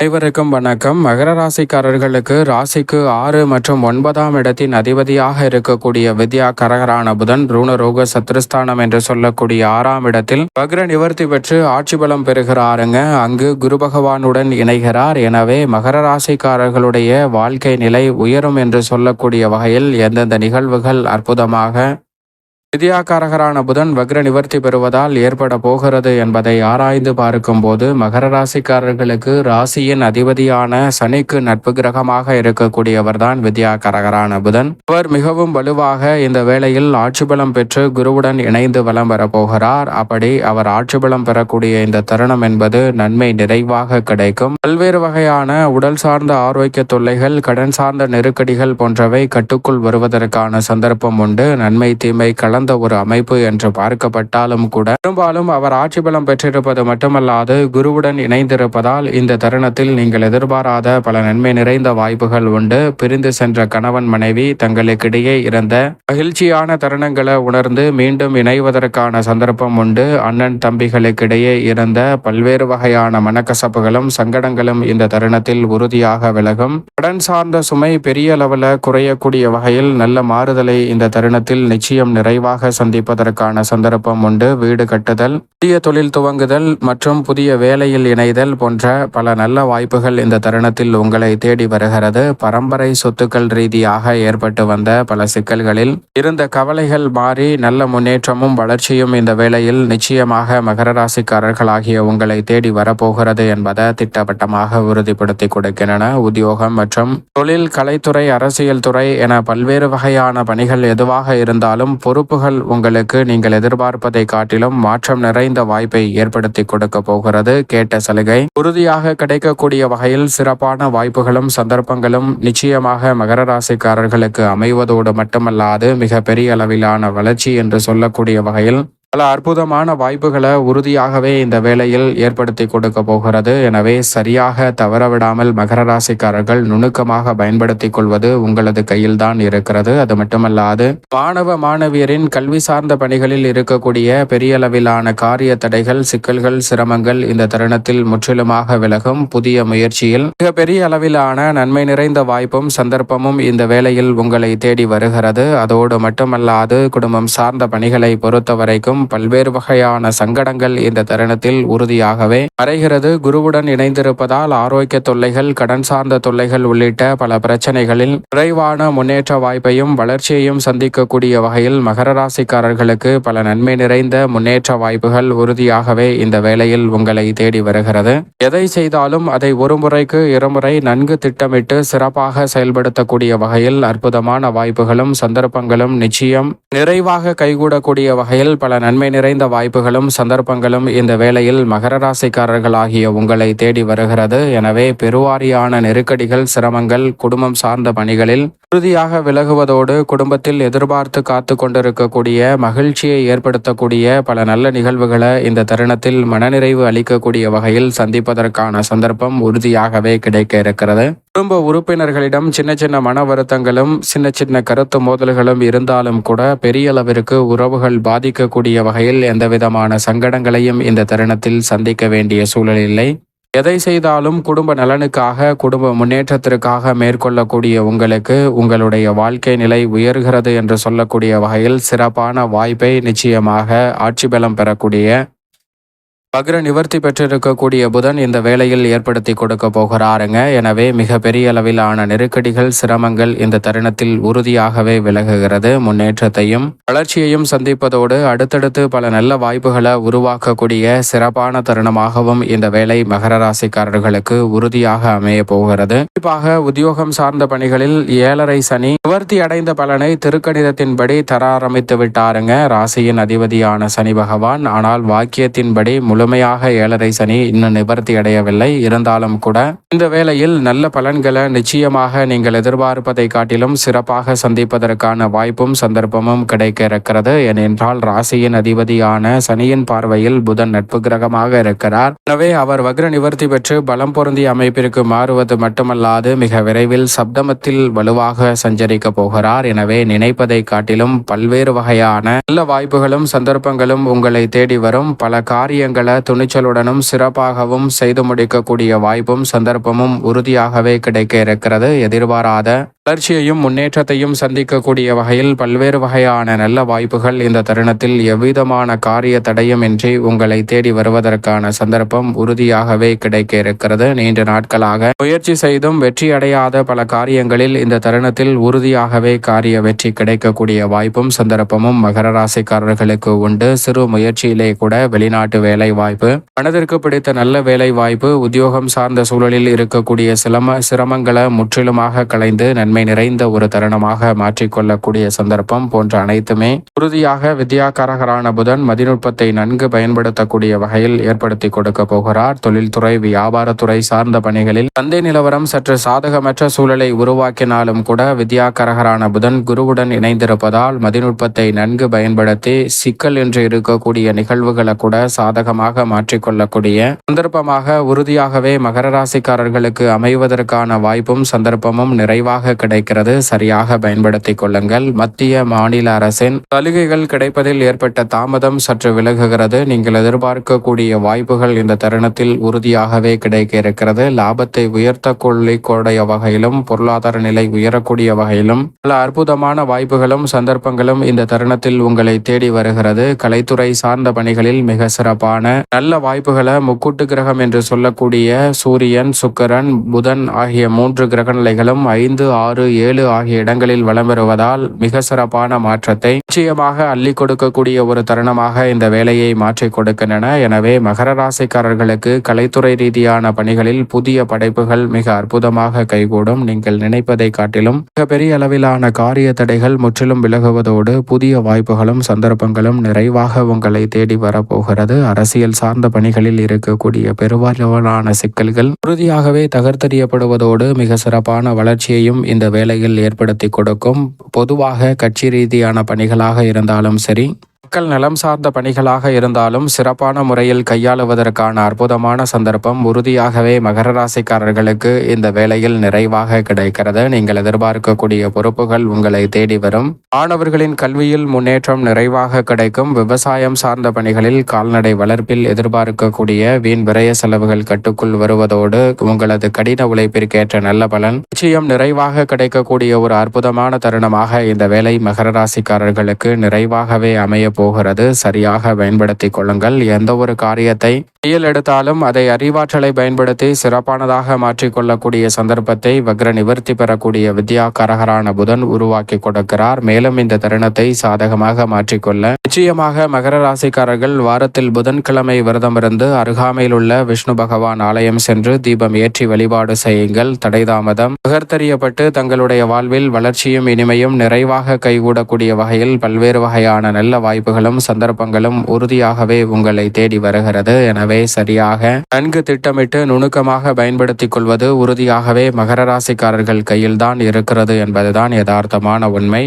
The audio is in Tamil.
அனைவருக்கும் வணக்கம். மகர ராசிக்காரர்களுக்கு ராசிக்கு ஆறு மற்றும் ஒன்பதாம் இடத்தின் அதிபதியாக இருக்கக்கூடிய வித்யா கரகரான புதன் ரூணரோக சத்ருஸ்தானம் என்று சொல்லக்கூடிய ஆறாம் இடத்தில் வக்ர நிவர்த்தி பெற்று ஆட்சி பலம் பெறுகிறாருங்க. அங்கு குரு பகவானுடன் இணைகிறார். எனவே மகர ராசிக்காரர்களுடைய வாழ்க்கை நிலை உயரும் என்று சொல்லக்கூடிய வகையில் எந்தெந்த நிகழ்வுகள் அற்புதமாக நிதியாக்காரகரான புதன் வக்ர நிவர்த்தி பெறுவதால் ஏற்பட போகிறது என்பதை ஆராய்ந்து பார்க்கும்போது மகர ராசிக்காரர்களுக்கு ராசியின் அதிபதியான சனிக்கு நட்பு கிரகமாக இருக்கக்கூடியவர்தான் வித்யாகாரகரான புதன். அவர் மிகவும் வலுவாக இந்த வேளையில் ஆட்சி பலம் பெற்று குருவுடன் இணைந்து வலம் பெறப்போகிறார் அப்படி அவர் ஆட்சி பலம் பெறக்கூடிய இந்த தருணம் என்பது நன்மை நிறைவாக கிடைக்கும். பல்வேறு வகையான உடல் சார்ந்த ஆரோக்கிய தொல்லைகள் கடன் சார்ந்த நெருக்கடிகள் போன்றவை கட்டுக்குள் வருவதற்கான சந்தர்ப்பம் உண்டு. நன்மை தீமை கல வளர்ந்த ஒரு அமைப்பு என்று பார்க்கப்பட்டாலும் கூட பெரும்பாலும் அவர் ஆட்சி பலம் பெற்றிருப்பது மட்டுமல்லாது குருவுடன் இணைந்திருப்பதால் இந்த தருணத்தில் நீங்கள் எதிர்பாராத பல நன்மை நிறைந்த வாய்ப்புகள் உண்டு. பிரிந்து சென்ற கணவன் மனைவி தங்களுக்கிடையே இருந்த மகிழ்ச்சியான தருணங்களை உணர்ந்து மீண்டும் இணைவதற்கான சந்தர்ப்பம் உண்டு. அண்ணன் தம்பிகளுக்கிடையே இருந்த பல்வேறு வகையான மனக்கசப்புகளும் சங்கடங்களும் இந்த தருணத்தில் உறுதியாக விலகும். கடன் சார்ந்த சுமை பெரிய அளவில் குறையக்கூடிய வகையில் நல்ல மாறுதலை இந்த தருணத்தில் நிச்சயம் நிறைவாக விரைவாக சந்திப்பதற்கான சந்தர்ப்பம் உண்டு. வீடு கட்டுதல் புதிய தொழில் துவங்குதல் மற்றும் புதிய வேலையில் இணைதல் போன்ற பல நல்ல வாய்ப்புகள் இந்த தருணத்தில் உங்களை தேடி வருகிறது. பரம்பரை சொத்துக்கள் ரீதியாக ஏற்பட்டு வந்த பல சிக்கல்களில் இருந்த கவலைகள் மாறி நல்ல முன்னேற்றமும் வளர்ச்சியும் இந்த வேளையில் நிச்சயமாக மகர ராசிக்காரர்களாகிய உங்களை தேடி வரப்போகிறது என்பதை திட்டவட்டமாக உறுதிப்படுத்தி கொடுக்கின்றன. உத்தியோகம் மற்றும் தொழில் கலைத்துறை அரசியல் துறை என பல்வேறு வகையான பணிகள் எதுவாக இருந்தாலும் பொறுப்பு வாய்ப்புகள் உங்களுக்கு நீங்கள் எதிர்பார்ப்பதை காட்டிலும் மாற்றம் நிறைந்த வாய்ப்பை ஏற்படுத்தி கொடுக்க போகிறது. கேட்ட சலுகை உறுதியாக கிடைக்கக்கூடிய வகையில் சிறப்பான வாய்ப்புகளும் சந்தர்ப்பங்களும் நிச்சயமாக மகர ராசிக்காரர்களுக்கு அமைவதோடு மட்டுமல்லாது மிக பெரிய அளவிலான வளர்ச்சி என்று சொல்லக்கூடிய வகையில் பல அற்புதமான வாய்ப்புகளை உறுதியாகவே இந்த வேளையில் ஏற்படுத்தி கொடுக்க போகிறது. எனவே சரியாக தவறவிடாமல் மகர ராசிக்காரர்கள் நுணுக்கமாக பயன்படுத்திக் கொள்வது உங்களது கையில் தான் இருக்கிறது. அது மட்டுமல்லாது மாணவ மாணவியரின் கல்வி சார்ந்த பணிகளில் இருக்கக்கூடிய பெரிய அளவிலான காரிய தடைகள் சிக்கல்கள் சிரமங்கள் இந்த தருணத்தில் முற்றிலுமாக விலகும். புதிய முயற்சியில் மிக பெரிய அளவிலான நன்மை நிறைந்த வாய்ப்பும் சந்தர்ப்பமும் இந்த வேளையில் உங்களை தேடி வருகிறது. அதோடு மட்டுமல்லாது குடும்பம் சார்ந்த பணிகளை பொறுத்தவரைக்கும் ஏற்படும் பல்வேறு வகையான சங்கடங்கள் இந்த தருணத்தில் உறுதியாகவே மறைகிறது. குருவுடன் இணைந்திருப்பதால் ஆரோக்கிய தொல்லைகள் கடன் சார்ந்த தொல்லைகள் உள்ளிட்ட பல பிரச்சனைகளில் குறைவான முன்னேற்ற வாய்ப்பையும் வளர்ச்சியையும் சந்திக்கக்கூடிய வகையில் மகர ராசிக்காரர்களுக்கு பல நன்மை நிறைந்த முன்னேற்ற வாய்ப்புகள் உறுதியாகவே இந்த வேளையில் உங்களை தேடி வருகிறது. எதை செய்தாலும் அதை ஒரு முறைக்கு இருமுறை நன்கு திட்டமிட்டு சிறப்பாக செயல்படுத்தக்கூடிய வகையில் அற்புதமான வாய்ப்புகளும் சந்தர்ப்பங்களும் நிச்சயம் நிறைவாக கைகூடக்கூடிய வகையில் பல நன்மை நிறைந்த வாய்ப்புகளும் சந்தர்ப்பங்களும் இந்த வேளையில் மகர ராசிக்காரர்கள் ஆகிய உங்களை தேடி வருகிறது. எனவே பெருவாரியான நெருக்கடிகள் சிரமங்கள் குடும்பம் சார்ந்த பணிகளில் உறுதியாக விலகுவதோடு குடும்பத்தில் எதிர்பார்த்து காத்து கொண்டிருக்கக்கூடிய மகிழ்ச்சியை ஏற்படுத்தக்கூடிய பல நல்ல நிகழ்வுகளை இந்த தருணத்தில் மனநிறைவு அளிக்கக்கூடிய வகையில் சந்திப்பதற்கான சந்தர்ப்பம் உறுதியாகவே கிடைக்க இருக்கிறது. குடும்ப உறுப்பினர்களிடம் சின்ன சின்ன மன வருத்தங்களும் சின்ன சின்ன கருத்து மோதல்களும் இருந்தாலும் கூட பெரிய அளவிற்கு உறவுகள் பாதிக்கக்கூடிய வகையில் எந்தவிதமான சங்கடங்களையும் இந்த தருணத்தில் சந்திக்க வேண்டிய சூழல் இல்லை. எதை செய்தாலும் குடும்ப நலனுக்காக குடும்ப முன்னேற்றத்திற்காக மேற்கொள்ளக்கூடிய உங்களுக்கு உங்களுடைய வாழ்க்கை நிலை உயர்கிறது என்று சொல்லக்கூடிய வகையில் சிறப்பான வாய்ப்பை நிச்சயமாக ஆட்சி பலம் பெறக்கூடிய வக்ர நிவர்த்தி பெற்றிருக்கக்கூடிய புதன் இந்த வேலையில் ஏற்படுத்தி கொடுக்க போகிறாருங்க. எனவே மிக பெரிய அளவிலான நெருக்கடிகள் சிரமங்கள் இந்த தருணத்தில் உறுதியாகவே விலகுகிறது. முன்னேற்றத்தையும் வளர்ச்சியையும் சந்திப்பதோடு அடுத்தடுத்து பல நல்ல வாய்ப்புகளை உருவாக்கக்கூடிய சிறப்பான தருணமாகவும் இந்த வேலை மகர ராசிக்காரர்களுக்கு உறுதியாக அமைய போகிறது. குறிப்பாக உத்தியோகம் சார்ந்த பணிகளில் ஏழரை சனி நிவர்த்தி அடைந்த பலனை திருக்கணிதத்தின்படி தர ஆரம்பித்து விட்டாருங்க. ராசியின் அதிபதியான சனி பகவான் ஆனால் வாக்கியத்தின்படி முழு முழுமையாக ஏழரை சனி இன்னும் நிவர்த்தி அடையவில்லை. இருந்தாலும் கூட இந்த வேளையில் நல்ல பலன்களை நிச்சயமாக நீங்கள் எதிர்பார்ப்பதை காட்டிலும் சிறப்பாக சந்திப்பதற்கான வாய்ப்பும் சந்தர்ப்பமும் கிடைக்க இருக்கிறது ஏனென்றால் ராசியின் அதிபதியான சனியின் பார்வையில் புதன் நட்பு கிரகமாக இருக்கிறார். எனவே அவர் வக்ர நிவர்த்தி பெற்று பலம் பொருந்திய அமைப்பிற்கு மாறுவது மட்டுமல்லாது மிக விரைவில் சப்தமத்தில் வலுவாக சஞ்சரிக்க போகிறார். எனவே நினைப்பதை காட்டிலும் பல்வேறு வகையான நல்ல வாய்ப்புகளும் சந்தர்ப்பங்களும் உங்களை தேடி வரும். பல காரியங்களை காரியங்களை துணிச்சலுடனும் சிறப்பாகவும் செய்து முடிக்கக்கூடிய வாய்ப்பும் சந்தர்ப்பமும் உறுதியாகவே கிடைக்க இருக்கிறது. எதிர்பாராத வளர்ச்சியையும் முன்னேற்றத்தையும் சந்திக்கக்கூடிய வகையில் பல்வேறு வகையான நல்ல வாய்ப்புகள் இந்த தருணத்தில் எவ்விதமான காரிய தடையுமின்றி உங்களை தேடி வருவதற்கான சந்தர்ப்பம் உறுதியாகவே கிடைக்க இருக்கிறது நீண்ட நாட்களாக முயற்சி செய்தும் வெற்றி அடையாத பல காரியங்களில் இந்த தருணத்தில் உறுதியாகவே காரிய வெற்றி கிடைக்கக்கூடிய வாய்ப்பும் சந்தர்ப்பமும் மகர ராசிக்காரர்களுக்கு உண்டு. சிறு முயற்சியிலே கூட வெளிநாட்டு வேலை வாய்ப்பு மனதிற்கு பிடித்த நல்ல வேலை வாய்ப்பு உத்தியோகம் சார்ந்த சூழலில் இருக்கக்கூடிய சிலம சிரமங்களை முற்றிலுமாக களைந்து நன்மை நிறைந்த ஒரு தருணமாக மாற்றிக்கொள்ளக்கூடிய சந்தர்ப்பம் போன்ற அனைத்துமே உறுதியாக வித்யாகாரகரான புதன் மதிநுட்பத்தை நன்கு பயன்படுத்தக்கூடிய வகையில் ஏற்படுத்தி கொடுக்க போகிறார். தொழில்துறை வியாபாரத்துறை சார்ந்த பணிகளில் சந்தை நிலவரம் சற்று சாதகமற்ற சூழலை உருவாக்கினாலும் கூட வித்யாகரகரான புதன் குருவுடன் இணைந்திருப்பதால் மதிநுட்பத்தை நன்கு பயன்படுத்தி சிக்கல் என்று இருக்கக்கூடிய நிகழ்வுகளை கூட சாதகமாக மாற்றிக்கொள்ளக்கூடிய சந்தர்ப்பமாக உறுதியாகவே மகர ராசிக்காரர்களுக்கு அமைவதற்கான வாய்ப்பும் சந்தர்ப்பமும் நிறைவாக கிடைக்கிறது சரியாக பயன்படுத்திக் கொள்ளுங்கள். மத்திய மாநில அரசின் சலுகைகள் கிடைப்பதில் ஏற்பட்ட தாமதம் சற்று விலகுகிறது. நீங்கள் எதிர்பார்க்கக்கூடிய வாய்ப்புகள் இந்த தருணத்தில் உறுதியாகவே கிடைக்க இருக்கிறது. லாபத்தை உயர்த்த கொள்ளைக்கூடிய வகையிலும் பொருளாதார நிலை உயரக்கூடிய வகையிலும் பல அற்புதமான வாய்ப்புகளும் சந்தர்ப்பங்களும் இந்த தருணத்தில் உங்களை தேடி வருகிறது. கலைத்துறை சார்ந்த பணிகளில் மிக சிறப்பான நல்ல வாய்ப்புகளை முக்கூட்டு கிரகம் என்று சொல்லக்கூடிய சூரியன் சுக்கரன் புதன் ஆகிய மூன்று கிரக நிலைகளும் ஐந்து ஆறு ஏழு ஆகிய இடங்களில் வலம் வருவதால் மிக சிறப்பான மாற்றத்தை நிச்சயமாக அள்ளி கொடுக்கக்கூடிய ஒரு தருணமாக இந்த வேலையை மாற்றிக் கொடுக்கின்றன. எனவே மகர ராசிக்காரர்களுக்கு கலைத்துறை ரீதியான பணிகளில் புதிய படைப்புகள் மிக அற்புதமாக கைகூடும். நீங்கள் நினைப்பதை காட்டிலும் மிகப்பெரிய அளவிலான காரிய தடைகள் முற்றிலும் விலகுவதோடு புதிய வாய்ப்புகளும் சந்தர்ப்பங்களும் நிறைவாக உங்களை தேடி வரப்போகிறது. அரசியல் சார்ந்த பணிகளில் இருக்கக்கூடிய பெருவாரியான சிக்கல்கள் உறுதியாகவே தகர்த்தெறியப்படுவதோடு மிக சிறப்பான வளர்ச்சியையும் இந்த வேலையில் ஏற்படுத்தி கொடுக்கும். பொதுவாக கட்சி ரீதியான பணிகள் பணிகளாக இருந்தாலும் சரி மக்கள் நலம் சார்ந்த பணிகளாக இருந்தாலும் சிறப்பான முறையில் கையாளுவதற்கான அற்புதமான சந்தர்ப்பம் உறுதியாகவே மகர ராசிக்காரர்களுக்கு இந்த வேலையில் நிறைவாக கிடைக்கிறது. நீங்கள் எதிர்பார்க்கக்கூடிய பொறுப்புகள் உங்களை தேடி வரும். மாணவர்களின் கல்வியில் முன்னேற்றம் நிறைவாக கிடைக்கும். விவசாயம் சார்ந்த பணிகளில் கால்நடை வளர்ப்பில் எதிர்பார்க்கக்கூடிய வீண் விரய செலவுகள் கட்டுக்குள் வருவதோடு உங்களது கடின உழைப்பிற்கேற்ற நல்ல பலன் நிச்சயம் நிறைவாக கிடைக்கக்கூடிய ஒரு அற்புதமான தருணமாக இந்த வேலை மகர ராசிக்காரர்களுக்கு நிறைவாகவே அமைய போகிறது. சரியாக பயன்படுத்திக் கொள்ளுங்கள். எந்த ஒரு காரியத்தை கையில் எடுத்தாலும் அதை அறிவாற்றலை பயன்படுத்தி சிறப்பானதாக மாற்றிக்கொள்ளக்கூடிய சந்தர்ப்பத்தை வக்ர நிவர்த்தி பெறக்கூடிய வித்யா கரகரான புதன் உருவாக்கி கொடுக்கிறார். மேலும் இந்த தருணத்தை சாதகமாக மாற்றிக்கொள்ள நிச்சயமாக மகர ராசிக்காரர்கள் வாரத்தில் புதன்கிழமை விரதமிருந்து அருகாமையில் உள்ள விஷ்ணு பகவான் ஆலயம் சென்று தீபம் ஏற்றி வழிபாடு செய்யுங்கள். தடைதாமதம் நகர்த்தறியப்பட்டு தங்களுடைய வாழ்வில் வளர்ச்சியும் இனிமையும் நிறைவாக கைகூடக்கூடிய வகையில் பல்வேறு வகையான நல்ல வாய்ப்பு வாய்ப்புகளும் சந்தர்ப்பங்களும் உறுதியாகவே உங்களை தேடி வருகிறது. எனவே சரியாக நன்கு திட்டமிட்டு நுணுக்கமாக பயன்படுத்திக் கொள்வது உறுதியாகவே மகர ராசிக்காரர்கள் கையில்தான் இருக்கிறது என்பதுதான் யதார்த்தமான உண்மை.